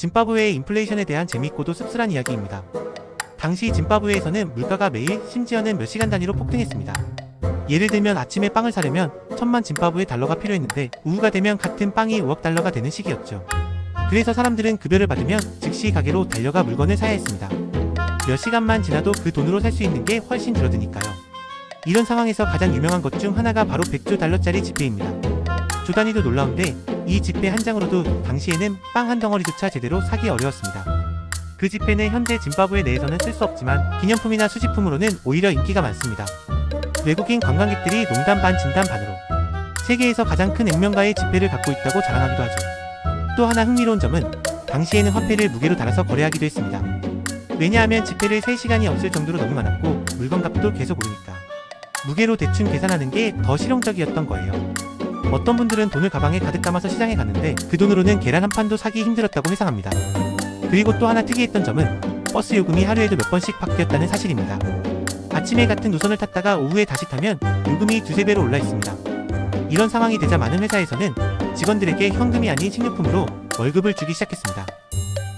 짐바브웨의 인플레이션에 대한 재밌고도 씁쓸한 이야기입니다. 당시 짐바브웨에서는 물가가 매일 심지어는 몇 시간 단위로 폭등했습니다. 예를 들면 아침에 빵을 사려면 천만 짐바브웨 달러가 필요했는데 오후가 되면 같은 빵이 5억 달러가 되는 시기였죠. 그래서 사람들은 급여를 받으면 즉시 가게로 달려가 물건을 사야 했습니다. 몇 시간만 지나도 그 돈으로 살 수 있는 게 훨씬 줄어드니까요. 이런 상황에서 가장 유명한 것 중 하나가 바로 100조 달러짜리 지폐입니다. 조 단위도 놀라운데 이 지폐 한 장으로도 당시에는 빵 한 덩어리조차 제대로 사기 어려웠습니다. 그 지폐는 현재 짐바브웨 내에서는 쓸 수 없지만 기념품이나 수집품으로는 오히려 인기가 많습니다. 외국인 관광객들이 농담 반 진담 반으로 세계에서 가장 큰 액면가의 지폐를 갖고 있다고 자랑하기도 하죠. 또 하나 흥미로운 점은 당시에는 화폐를 무게로 달아서 거래하기도 했습니다. 왜냐하면 지폐를 셀 시간이 없을 정도로 너무 많았고 물건 값도 계속 오르니까 무게로 대충 계산하는 게 더 실용적이었던 거예요. 어떤 분들은 돈을 가방에 가득 담아서 시장에 갔는데 그 돈으로는 계란 한 판도 사기 힘들었다고 회상합니다. 그리고 또 하나 특이했던 점은 버스 요금이 하루에도 몇 번씩 바뀌었다는 사실입니다. 아침에 같은 노선을 탔다가 오후에 다시 타면 요금이 두세 배로 올라 있습니다. 이런 상황이 되자 많은 회사에서는 직원들에게 현금이 아닌 식료품으로 월급을 주기 시작했습니다.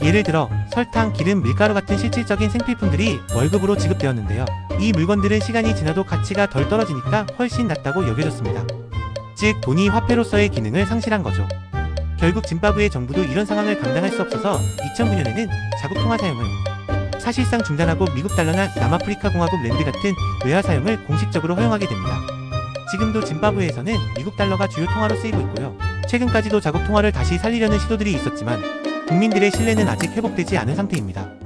예를 들어 설탕, 기름, 밀가루 같은 실질적인 생필품들이 월급으로 지급되었는데요. 이 물건들은 시간이 지나도 가치가 덜 떨어지니까 훨씬 낫다고 여겨졌습니다. 즉 돈이 화폐로서의 기능을 상실한 거죠. 결국 짐바브웨 정부도 이런 상황을 감당할 수 없어서 2009년에는 자국 통화 사용을 사실상 중단하고 미국 달러나 남아프리카 공화국 랜드 같은 외화 사용을 공식적으로 허용하게 됩니다. 지금도 짐바브웨에서는 미국 달러가 주요 통화로 쓰이고 있고요. 최근까지도 자국 통화를 다시 살리려는 시도들이 있었지만 국민들의 신뢰는 아직 회복되지 않은 상태입니다.